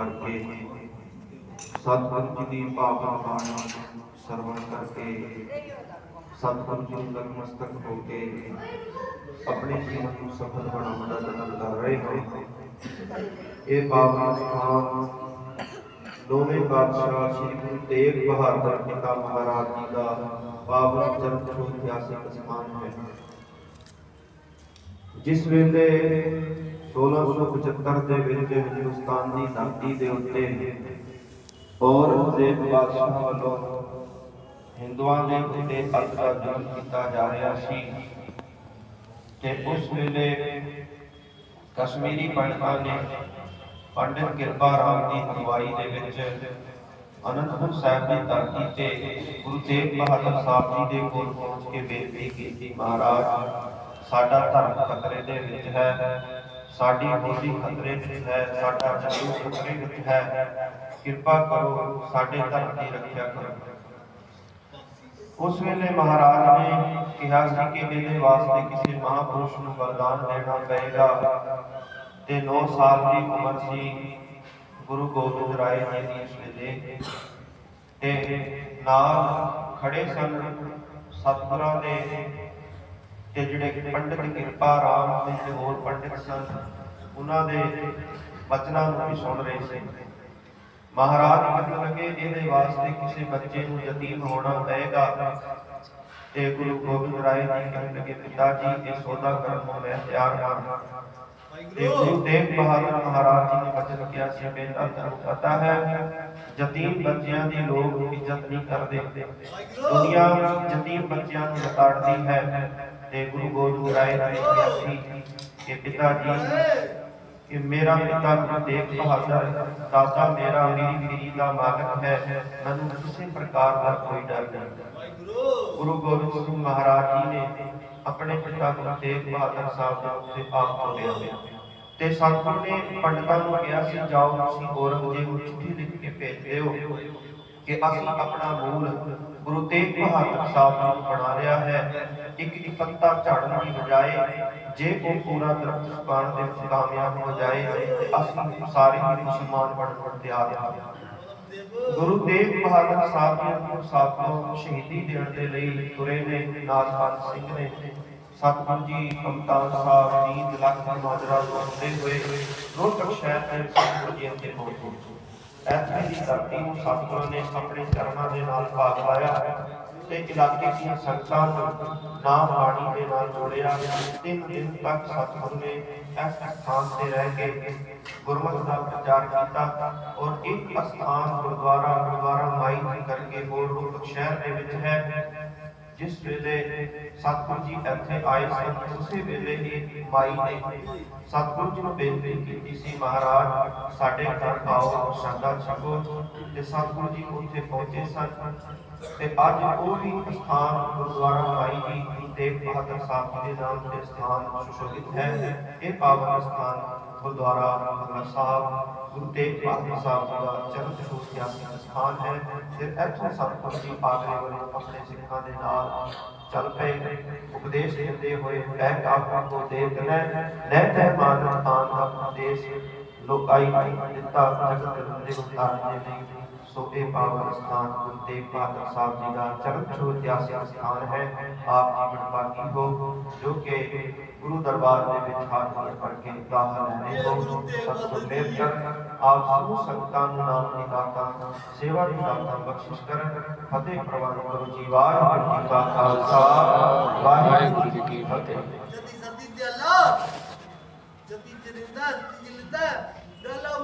ਕਰਕੇ ਸਤਿਗੁਰੂ ਜੀ ਦੀ ਭਾਵਨਾ ਬਾਣੀ ਸਰਵਣ ਕਰਕੇ ਸਤਿਗੁਰੂ ਜੀ ਨੂੰ ਨਤਮਸਤਕ ਹੋ ਕੇ ਆਪਣੇ ਜੀਵਨ ਨੂੰ ਸਫਲ ਬਣਾਉਣ ਦਾ ਯਤਨ ਕਰ ਰਹੇ ਹੋ। ਇਹ ਪਾਵਨ ਸਥਾਨ ਦੋਵੇਂ ਬਾਦਸ਼ਾਹ ਸ੍ਰੀ ਗੁਰੂ ਤੇਗ ਬਹਾਦਰ ਪਿਤਾ ਮਹਾਰਾਜ ਜੀ ਦਾ ਪਾਵਨ ਜਨਮ ਤੋਂ ਇਤਿਹਾਸਿਕ ਸਥਾਨ ਹੈ। ਜਿਸ ਵੇਲੇ 1675 ਦੇ ਵਿੱਚ ਹਿੰਦੁਸਤਾਨ ਦੀ ਧਰਤੀ ਦੇ ਉੱਤੇ ਔਰੰਗਜ਼ੇਬ ਬਾਦਸ਼ਾਹ ਵੱਲੋਂ ਹਿੰਦੂਆਂ ਦੇ ਉੱਤੇ ਅੱਤ ਕੀਤਾ ਜਾ ਰਿਹਾ ਸੀ ਤੇ ਉਸ ਵੇਲੇ ਕਸ਼ਮੀਰੀ ਪੰਡਤਾਂ ਨੇ ਪੰਡਿਤ ਕਿਰਪਾ ਰਾਮ ਦੀ ਅਗਵਾਈ ਦੇ ਵਿੱਚ ਅਨੰਦਪੁਰ ਸਾਹਿਬ ਦੀ ਧਰਤੀ ਤੇ ਗੁਰੂ ਤੇਗ ਬਹਾਦਰ ਸਾਹਿਬ ਜੀ ਦੇ ਕੋਲ ਪਹੁੰਚ ਕੇ ਬੇਨਤੀ ਕੀਤੀ, ਮਹਾਰਾਜ, ਸਾਡਾ ਧਰਮ ਖਤਰੇ ਦੇ ਵਿੱਚ ਹੈ। ਸਾਡੀ ਹੋਦੀ ਖਤਰੇ ਵਿੱਚ ਹੈ, ਸਾਡਾ ਜੀਵ ਖਤਰੇ ਵਿੱਚ ਹੈ। ਕਿਰਪਾ ਕਰੋ ਸਾਡੇ ਧਰਮ ਦੀ ਰੱਖਿਆ ਕਰੋ। ਉਸ ਵੇਲੇ ਮਹਾਰਾਜ ਨੇ ਕਿਹਾ ਸੀ ਕਿ ਇਹਦੇ ਵਾਸਤੇ ਕਿਸੇ ਮਹਾਪੁਰਸ਼ ਨੂੰ ਵਰਦਾਨ ਦੇਣਾ ਪਏਗਾ। ਤੇ 9 ਸਾਲ ਦੀ ਉਮਰ ਸੀ, ਗੁਰੂ ਗੋਬਿੰਦ ਰਾਏ ਜੀ ਦੀ ਇਸ ਵੇਲੇ। ਤੇ ਨਾਲ ਖੜੇ ਸਨ ਸਤਿਗੁਰਾਂ ਦੇ ਤੇ ਜਿਹੜੇ ਪੰਡਿਤ ਕਿਰਪਾ ਰਾਮ ਦੇ ਤੇ ਹੋਰ ਪੰਡਿਤ ਸਨ, ਉਹਨਾਂ ਦੇ ਬਚਨਾਂ ਨੂੰ ਵੀ ਸੁਣ ਰਹੇ ਸੀ। ਮਹਾਰਾਜ ਕਹਿਣ ਲੱਗੇ, ਇਹਦੇ ਵਾਸਤੇ ਕਿਸੇ ਬੱਚੇ ਨੂੰ ਯਤੀਮ ਹੋਣਾ ਪਏਗਾ। ਤੇ ਗੁਰੂ ਗੋਬਿੰਦ ਰਾਏ ਜੀ ਕਹਿਣ ਲੱਗੇ ਪਿਤਾ ਜੀ ਇਹ ਸੌਦਾ ਕਰਨ ਨੂੰ ਮੈਂ ਤਿਆਰ ਹਾਂ। ਤੇ ਗੁਰੂ ਤੇਗ ਬਹਾਦਰ ਮਹਾਰਾਜ ਜੀ ਨੇ ਬਚਨ ਕਿਹਾ ਸੀ ਬੇਟਾ ਤੁਹਾਨੂੰ ਪਤਾ ਹੈ, ਯਤੀਮ ਬੱਚਿਆਂ ਦੀ ਲੋਕ ਇੱਜ਼ਤ ਨਹੀਂ ਕਰਦੇ। ਦੁਨੀਆ ਯਤੀਮ ਬੱਚਿਆਂ ਨੂੰ ਲਤਾੜਦੀ ਹੈ। ਤੇ ਗੁਰੂ ਗੋਬਿੰਦ ਰਾਏ ਨੇ ਕਿਹਾ ਕਿ ਪਿਤਾ ਜੀ, ਕਿ ਮੇਰਾ ਪਿਤਾ ਗੁਰੂ ਤੇਗ ਬਹਾਦਰ ਦਾਦਾ ਮੇਰਾ ਮੇਰੀ ਪੀਰੀ ਦਾ ਮਾਲਕ ਹੈ, ਮੈਨੂੰ ਕਿਸੇ ਪ੍ਰਕਾਰ ਦਾ ਕੋਈ ਡਰ ਨਹੀਂ। ਗੁਰੂ ਗੋਬਿੰਦ ਸਿੰਘ ਮਹਾਰਾਜ ਜੀ ਨੇ ਆਪਣੇ ਪਿਤਾ ਗੁਰੂ ਤੇਗ ਬਹਾਦਰ ਸਾਹਿਬ ਦੇ ਉੱਤੇ ਆਪ ਤੋਲਿਆ ਤੇ ਸਤਿਗੁਰ ਨੇ ਪੰਡਤਾਂ ਨੂੰ ਕਿਹਾ ਸੀ, ਜਾਓ ਤੁਸੀਂ ਔਰੰਗਜ਼ੇਬ ਨੂੰ ਚਿੱਠੀ ਲਿਖ ਕੇ ਭੇਜ ਦਿਓ। ਕਿ ਅਸੀਂ ਆਪਣਾ ਮੂਲ ਗੁਰੂ ਤੇਗ ਬਹਾਦਰ ਸਾਹਿਬ ਨੂੰ ਬਣਾ ਲਿਆ ਹੈ। ਇੱਕ ਇੱਕ ਪੱਤਾ ਝਾੜਨ ਦੀ ਬਜਾਏ ਜੇ ਉਹ ਪੂਰਾ ਦਰਖਤ ਸੁਕਾਉਣ ਦੇ ਵਿੱਚ ਕਾਮਯਾਬ ਹੋ ਜਾਏ, ਅਸੀਂ ਸਾਰੇ ਮੁਸਲਮਾਨ ਬਣਨ ਨੂੰ ਤਿਆਰ ਹਾਂ। ਗੁਰੂ ਤੇਗ ਬਹਾਦਰ ਸਾਹਿਬ ਜੀ ਨੂੰ ਸ਼ਹੀਦੀ ਦੇਣ ਦੇ ਲਈ ਤੁਰੇ ਨੇ ਨਾਥਪਾਲ ਸਿੰਘ ਨੇ। ਸਤਿਗੁਰੂ ਜੀ ਕਮਤਾਨ ਸਾਹਿਬ, ਨੀਂਦ ਲੱਖ ਮਾਜਰਾ ਸੁਣਦੇ ਹੋਏ ਰੋਹਤਕ ਸ਼ਹਿਰ ਦੇ ਸਤਿਗੁਰੂ ਜੀ ਅੱਗੇ ਪਹੁੰਚੇ। ਐਥੇ ਦੀ ਧਰਤੀ ਨੂੰ ਸਤਿਗੁਰਾਂ ਨੇ ਆਪਣੇ ਚਰਨਾਂ ਦੇ ਨਾਲ ਭਾਗ ਲਾਇਆ ਤੇ ਇਲਾਕੇ ਦੀਆਂ ਸੰਗਤਾਂ ਨੂੰ ਨਾਮ ਬਾਣੀ ਦੇ ਨਾਲ ਜੋੜਿਆ। ਤਿੰਨ ਦਿਨ ਤੱਕ ਸਤਿਗੁਰੂ ਨੇ ਇਸ ਸਥਾਨ ਤੇ ਰਹਿ ਕੇ ਗੁਰਮਤਿ ਦਾ ਪ੍ਰਚਾਰ ਕੀਤਾ ਔਰ ਇੱਕ ਸਥਾਨ ਗੁਰਦੁਆਰਾ ਗੁਰਦੁਆਰਾ ਮਾਈ ਜੀ ਕਰਕੇ ਹੋਰ ਰੂਪਕ ਸ਼ਹਿਰ ਦੇ ਵਿੱਚ ਹੈ। ਜਿਸ ਵੇਲੇ ਸਤਿਗੁਰੂ ਜੀ ਇੱਥੇ ਆਏ ਸਨ ਉਸੇ ਵੇਲੇ ਹੀ ਮਾਈ ਨੇ ਸਤਿਗੁਰੂ ਜੀ ਨੂੰ ਬੇਨਤੀ ਕੀਤੀ ਸੀ ਮਹਾਰਾਜ ਸਾਡੇ ਘਰ ਆਓ ਸ਼ਰਧਾ ਛਕੋ ਤੇ ਸਤਿਗੁਰੂ ਜੀ ਉੱਥੇ ਪਹੁੰਚੇ ਸਨ ਤੇ ਅੱਜ ਉਹ ਵੀ ਸਥਾਨ ਗੁਰਦੁਆਰਾ ਮਾਈ ਜੀ ਗੁਰੂ ਤੇਗ ਬਹਾਦਰ ਸਾਹਿਬ ਜੀ ਦੇ ਨਾਮ ਤੇ ਸਥਾਨ ਸੁਸ਼ੋਭਿਤ ਹੈ ਇਹ ਪਾਵਨ ਸਥਾਨ ਗੁਰਦੁਆਰਾ ਮਹਲਾ ਸਾਹਿਬ ਗੁਰੂ ਤੇਗ ਬਹਾਦਰ ਸਾਹਿਬ ਜੀ ਦਾ ਚਰਨ ਛੋਹ ਇਤਿਹਾਸਿਕ ਸਥਾਨ ਹੈ ਤੇ ਇੱਥੋਂ ਸਤਿਗੁਰੂ ਜੀ ਆਗਰੇ ਵੱਲੋਂ ਆਪਣੇ ਸਿੱਖਾਂ ਦੇ ਨਾਲ ਚੱਲ ਪਏ, ਉਪਦੇਸ਼ ਦਿੰਦੇ ਹੋਏ ਕਹਿ ਕਾਪਾ ਕੋ ਦੇਖ ਲੈ ਲੈ ਤੈ ਮਾਨ ਤਾਨ ਦਾ ਉਪਦੇਸ਼ ਲੋਕਾਈ ਦਿੱਤਾ, ਜਗਤ ਦੇ ਉਤਾਰਨੇ ਲਈ। ਸੋ ਇਹ ਪਾਵਨ ਸਥਾਨ ਗੁਰੂ ਤੇਗ ਬਹਾਦਰ ਸਾਹਿਬ ਜੀ ਦਾ ਚਰਨ ਛੋਹ ਇਤਿਹਾਸਿਕ ਸਥਾਨ ਹੈ। ਆਪ ਜੀਵਨ ਬਾਕੀ ਹੋ, ਜੋ ਕਿ ਗੁਰੂ ਦਰਬਾਰ ਦੇ ਵਿੱਚ ਹੱਥ ਜੋੜ ਫੜ ਕੇ ਦਾਖਲ ਲੈਣੇ ਹੋ। ਸਤਿਗੁਰ ਮਿਹਰ ਕਰਨ ਆਪ ਸਮੂਹ ਸੰਗਤਾਂ ਨੂੰ ਨਾਮ ਦੀ ਦਾਤਾ, ਸੇਵਾ ਦੀ ਦਾਤਾ ਬਖਸ਼ਿਸ਼ ਕਰਨ। ਫਤਿਹ ਪ੍ਰਵਾਨ ਕਰੋ ਜੀ, ਵਾਹਿਗੁਰੂ ਜੀ ਕਾ ਖਾਲਸਾ, ਵਾਹਿਗੁਰੂ ਜੀ ਕੀ ਫਤਿਹ। ਜਤੀ ਸਤੀ ਤੇ ਅੱਲਾ ਜਤੀ ਜਰਿੰਦਾ ਜਤੀ ਜਿੰਦਾ ਦਲਾ